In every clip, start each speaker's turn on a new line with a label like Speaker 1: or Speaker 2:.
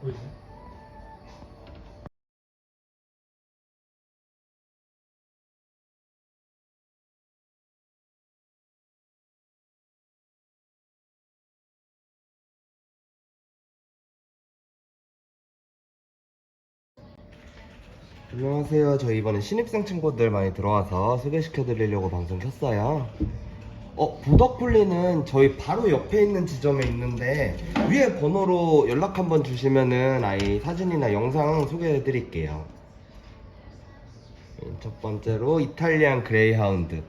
Speaker 1: 보이세요?
Speaker 2: 안녕하세요. 저 이번에 신입생 친구들 많이 들어와서 소개시켜 드리려고 방송 켰어요. 어, 보더폴리는 저희 바로 옆에 있는 지점에 있는데 위에 번호로 연락 한번 주시면은 아이 사진이나 영상 소개해 드릴게요. 첫 번째로 이탈리안 그레이하운드.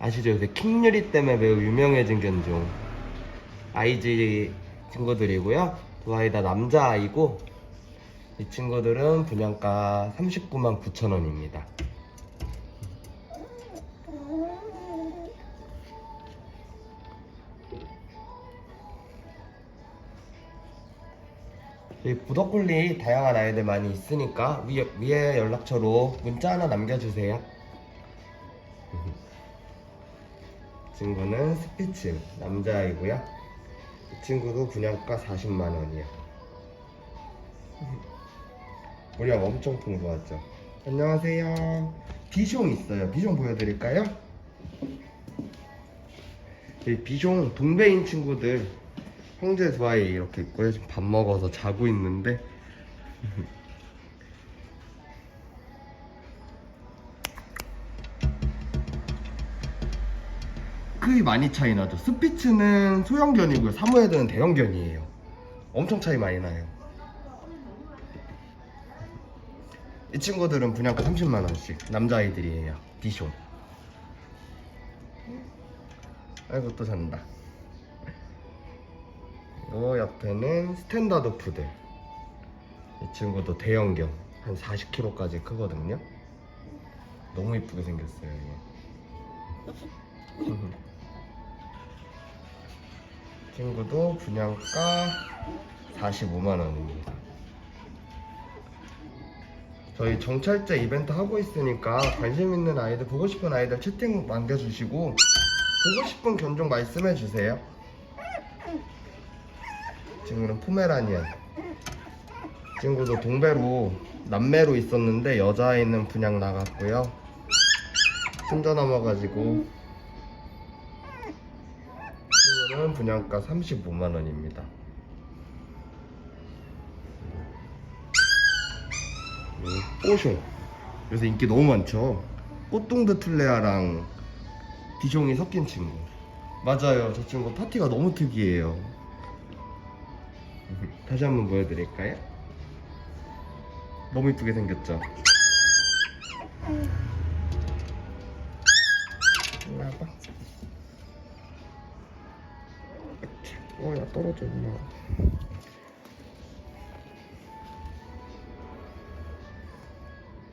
Speaker 2: 아시죠? 요새 킹유리 때문에 매우 유명해진 견종. 아이지 친구들이고요. 두 아이 다 남자아이고 이 친구들은 분양가 39만 9천 원입니다. 부덕굴리 다양한 아이들 많이 있으니까 위에, 위에 연락처로 문자 하나 남겨주세요. 이 친구는 스피츠 남자아이고요. 이 친구도 분양가 40만 원이요. 우리랑 엄청 풍부하죠. 안녕하세요. 비숑 있어요. 비숑 보여드릴까요? 이 비숑 동배인 친구들 형제 두 아이 이렇게 있고요. 지금 밥 먹어서 자고 있는데 크기 많이 차이 나죠. 스피츠는 소형견이고요. 사모예드는 대형견이에요. 엄청 차이 많이 나요. 이 친구들은 분양가 30만 원씩 남자아이들이에요. 비숑. 아이고 또 잔다. 요 옆에는 스탠다드 푸들. 이 친구도 대형견 한 40kg까지 크거든요. 너무 이쁘게 생겼어요. 얘. 친구도 분양가 45만 원입니다. 저희 정찰제 이벤트 하고 있으니까 관심 있는 아이들, 보고 싶은 아이들 채팅 남겨주시고 보고 싶은 견종 말씀해 주세요. 친구는 포메라니안. 친구도 동배로 남매로 있었는데 여자아이는 분양 나갔고요. 혼자 남아가지고 친구는 분양가 35만 원입니다. 꼬숑 요새 인기 너무 많죠 꽃동드 툴레아랑 디종이 섞인 친구 맞아요 저 친구 파티가 너무 특이해요 다시 한번 보여드릴까요? 너무 이쁘게 생겼죠? 일로 와봐 어야 떨어져 임마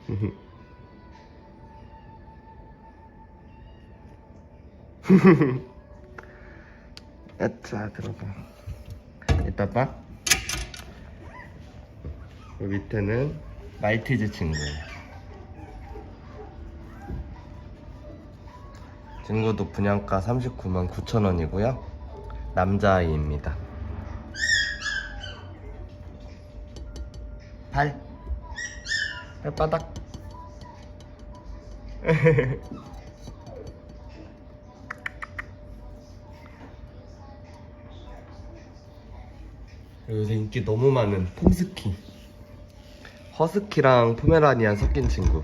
Speaker 2: 자 들어봐 이따 봐 밑에는 말티즈 친구예요. 친구도 분양가 39만 9천 원이고요. 남자아이입니다. 발 발바닥. 요새 인기 너무 많은 폼스키 허스키랑 포메라니안 섞인 친구.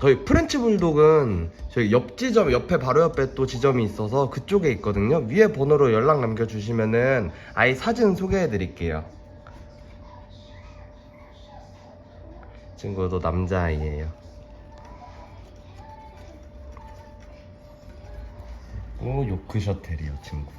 Speaker 2: 저희 프렌치 불독은 저희 옆 지점 옆에 바로 옆에 또 지점이 있어서 그쪽에 있거든요. 위에 번호로 연락 남겨주시면은 아이 사진 소개해 드릴게요. 친구도 남자아이예요. 오 요크셔 테리어 친구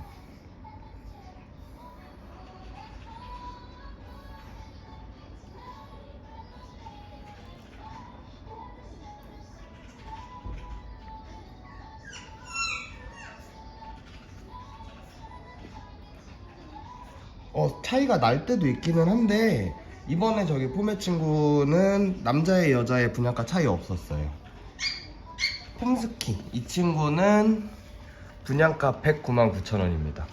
Speaker 2: 어, 차이가 날 때도 있기는 한데 이번에 저기 포메 친구는 남자의 여자의 분양가 차이 없었어요. 폼스키. 이 친구는 분양가 109만 9천원입니다.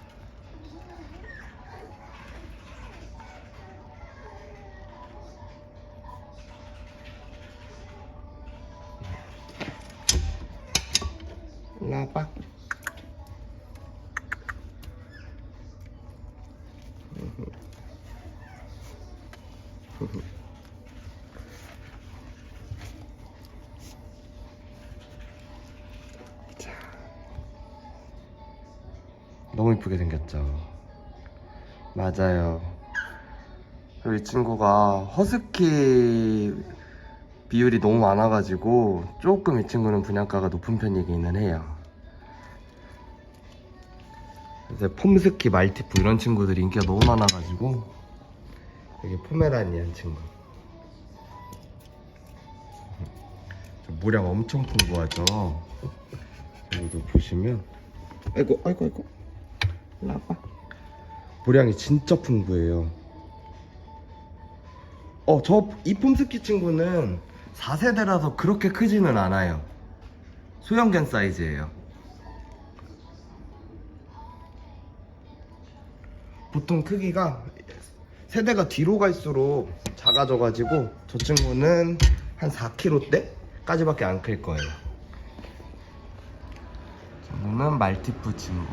Speaker 2: 라박. 너무 이쁘게 생겼죠? 맞아요. 그리고 이 친구가 허스키 비율이 너무 많아가지고 조금 이 친구는 분양가가 높은 편이기는 해요. 이제 폼스키 말티프 이런 친구들이 인기가 너무 많아가지고 여기 포메라니안 친구. 저 모량 엄청 풍부하죠. 여기도 보시면 아이고 아이고 아이고 와봐. 모량이 진짜 풍부해요. 어, 저 이 폼스키 친구는 4세대라서 그렇게 크지는 않아요. 소형견 사이즈예요. 보통 크기가 세대가 뒤로 갈수록 작아져 가지고 저 친구는 한 4kg대 까지밖에 안 클 거예요. 친구는 말티프 친구.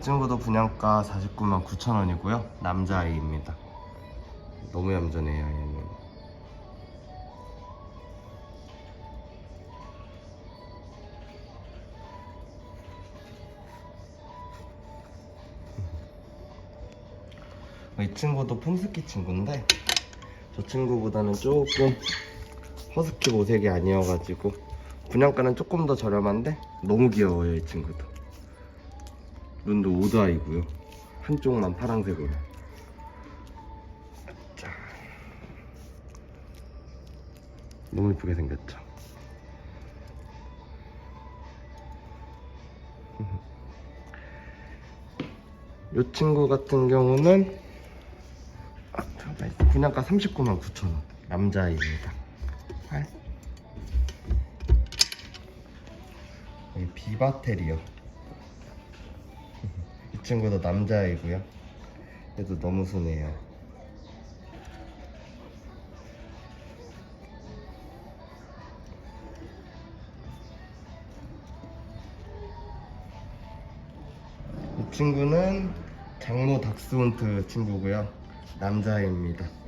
Speaker 2: 이 친구도 분양가 49만 9천 원이고요. 남자아이입니다. 너무 얌전해요, 얘는. 이 친구도 폼스키 친구인데 저 친구보다는 조금 허스키 모색이 아니어가지고 분양가는 조금 더 저렴한데 너무 귀여워요 이 친구도 눈도 오드아이고요 한쪽만 파란색으로 자. 너무 이쁘게 생겼죠 이 친구 같은 경우는 아. 분양가 39만 9천 원 남자아이입니다 알. 여기 비바테리어 이 친구도 남자아이고요. 얘도 너무 순해요. 이 친구는 장모 닥스훈트 친구고요. 남자입니다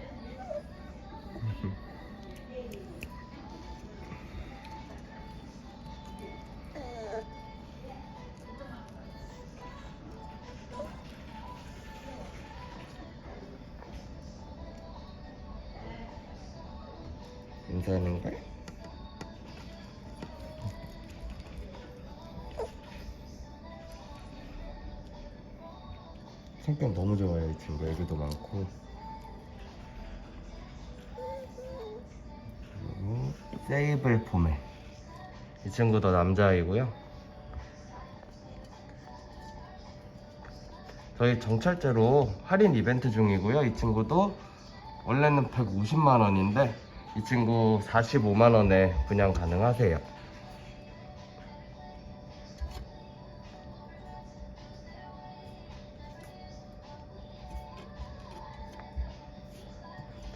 Speaker 2: 이 친구 애교도 많고. 그리고 세이블 포메 이 친구도 남자아이고요. 저희 정찰제로 할인 이벤트 중이고요. 이 친구도 원래는 150만 원인데 이 친구 45만 원에 분양 가능하세요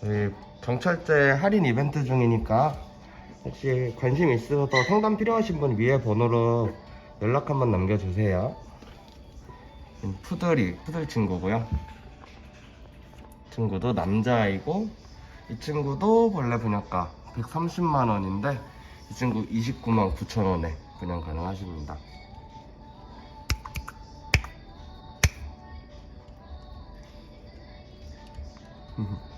Speaker 2: 저희 정찰제 할인 이벤트 중이니까 혹시 관심 있어서 상담 필요하신 분 위에 번호로 연락 한번 남겨주세요. 푸들이 푸들 친구고요. 친구도 남자아이고 이 친구도 원래 분양가 130만 원인데 이 친구 29만 9천 원에 분양 가능하십니다.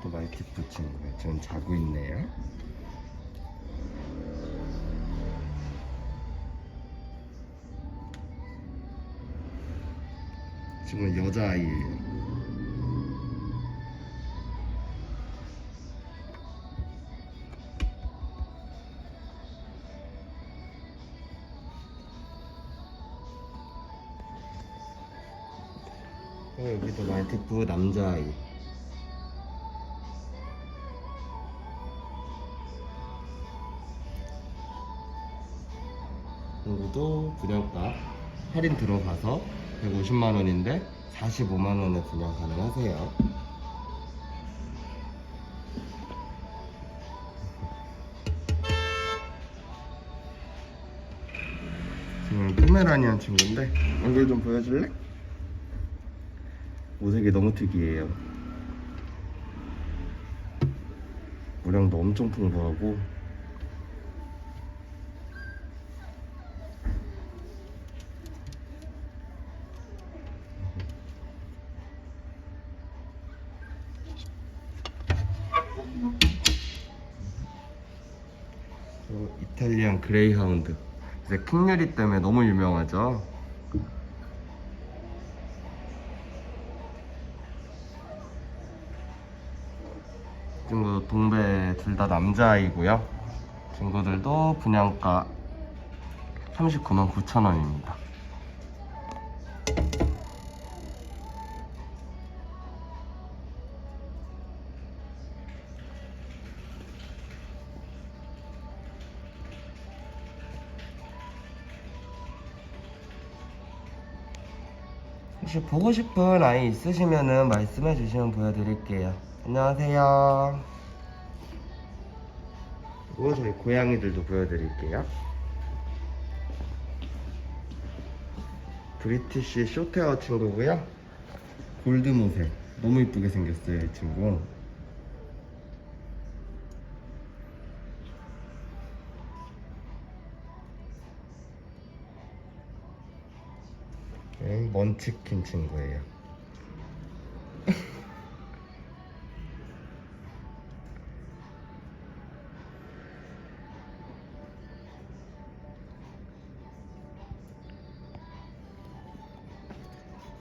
Speaker 2: 또 말티프 친구예요. 전 자고 있네요. 지금 여자아이예요. 그리고 여기도 말티프 남자아이. 분양가 할인 들어가서 150만원인데 45만원에 분양 가능하세요 지금 포메라니안 친구인데 얼굴 좀 보여줄래? 모색이 너무 특이해요 모량도 엄청 풍부하고 그레이하운드. 이제 킹유리 때문에 너무 유명하죠. 친구 동배 둘 다 남자아이고요. 친구들도 분양가 39만 9천 원입니다 혹시 보고 싶은 아이 있으시면은 말씀해 주시면 보여드릴게요. 안녕하세요. 그리고 저희 고양이들도 보여드릴게요. 브리티시 쇼테어 친구고요. 골드모색 너무 이쁘게 생겼어요 이 친구. 먼치킨 친구예요.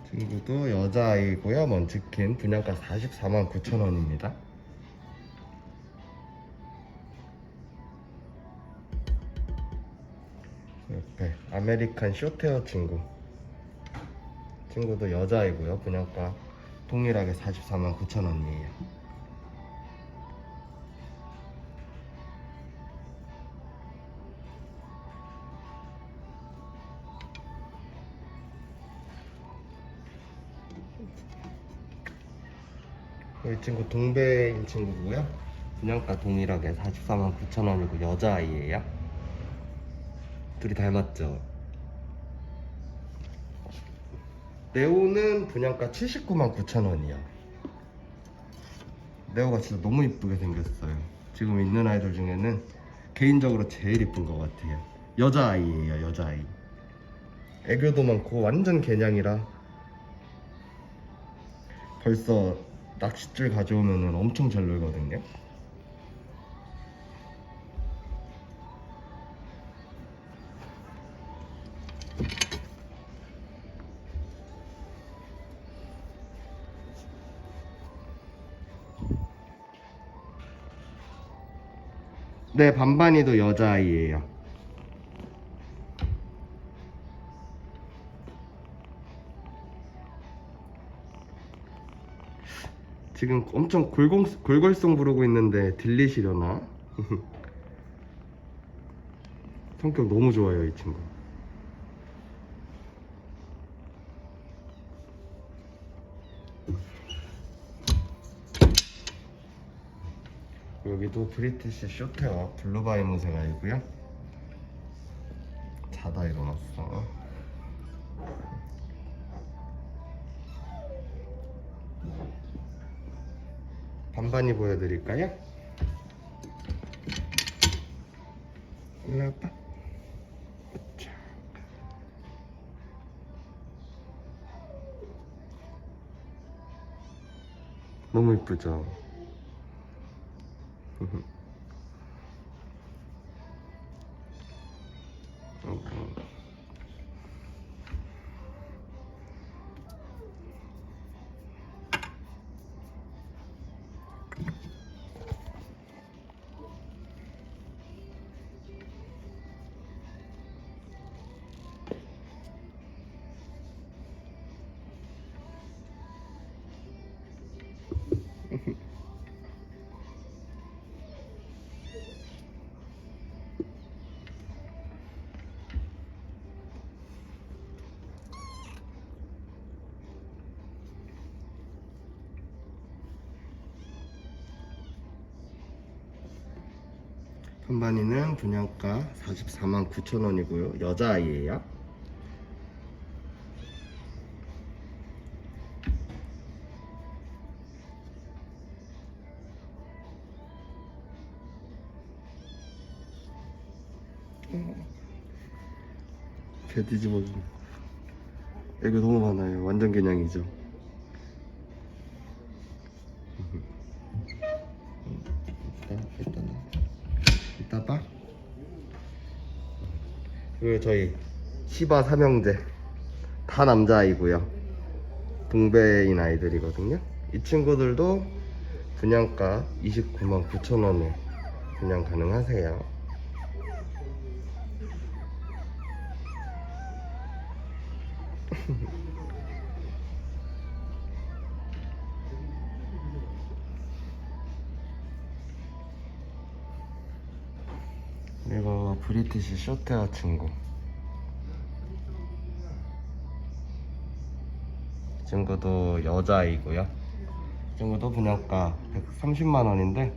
Speaker 2: 친구도 여자아이고요. 먼치킨 분양가 44만 9천 원입니다. 옆에 아메리칸 쇼테어 친구. 친구도 여자이고요. 분양가 동일하게 44만 9천 원이에요. 이 친구 동배인 친구고요. 분양가 동일하게 44만 9천 원이고 여자아이예요. 둘이 닮았죠? 네오는 분양가 79만 9천 원이야. 네오가 진짜 너무 이쁘게 생겼어요. 지금 있는 아이들 중에는 개인적으로 제일 이쁜 것 같아요. 여자아이예요, 여자아이. 애교도 많고 완전 개냥이라 벌써 낚싯줄 가져오면 엄청 잘 놀거든요. 네, 반반이도 여자아이예요. 지금 엄청 골공, 골골송 부르고 있는데 들리시려나? 성격 너무 좋아요, 이 친구. 여기도 브리티시 쇼테어 블루바이 모생아이고요. 자다 일어났어. 반반이 보여드릴까요? 올라봐. 자. 너무 이쁘죠? Mm-hmm. 선반이는 분양가 44만 9천원이고요. 여자아이예요. 배 뒤집어주네. 애교 너무 많아요. 완전 개냥이죠. 그리고 저희 시바 삼형제 다 남자아이고요. 동배인 아이들이거든요. 이 친구들도 분양가 29만 9천 원에 분양 가능하세요. 그리고 브리티시 쇼테어 친구. 친구도 여자이고요. 이 친구도 분양가 130만 원인데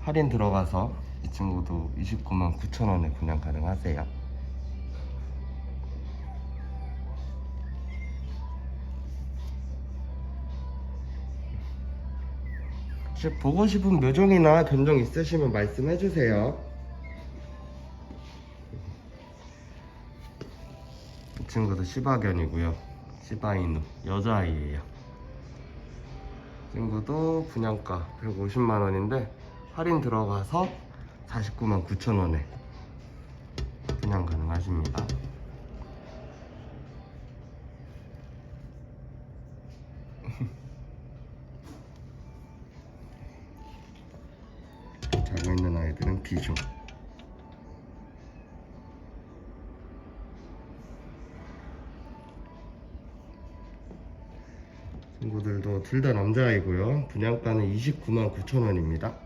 Speaker 2: 할인 들어가서 이 친구도 29만 9천 원에 분양 가능하세요. 보고 싶은 묘종이나 견종 있으시면 말씀해 주세요. 이 친구도 시바견이고요. 시바이누 여자아이예요. 친구도 분양가 150만 원인데 할인 들어가서 49만 9천 원에 분양 가능하십니다. 자고 있는 아이들은 비중. 둘 다 남자아이고요. 분양가는 29만 9천 원입니다.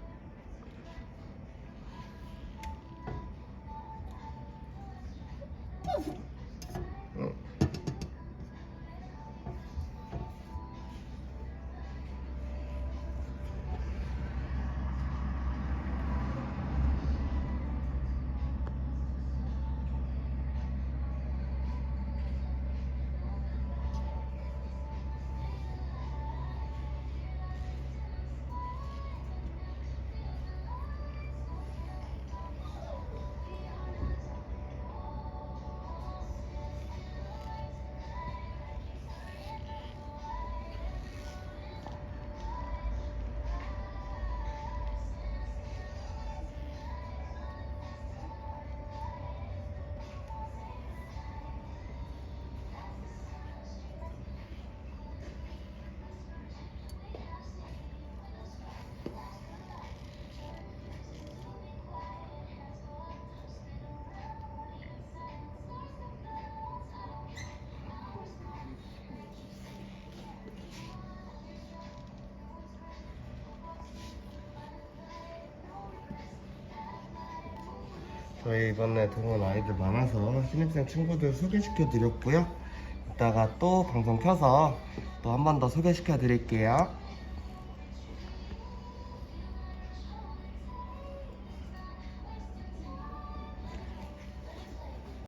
Speaker 2: 저희 이번에 들어온 아이들 많아서 신입생 친구들 소개시켜 드렸고요. 이따가 또 방송 켜서 또 한 번 더 소개시켜 드릴게요.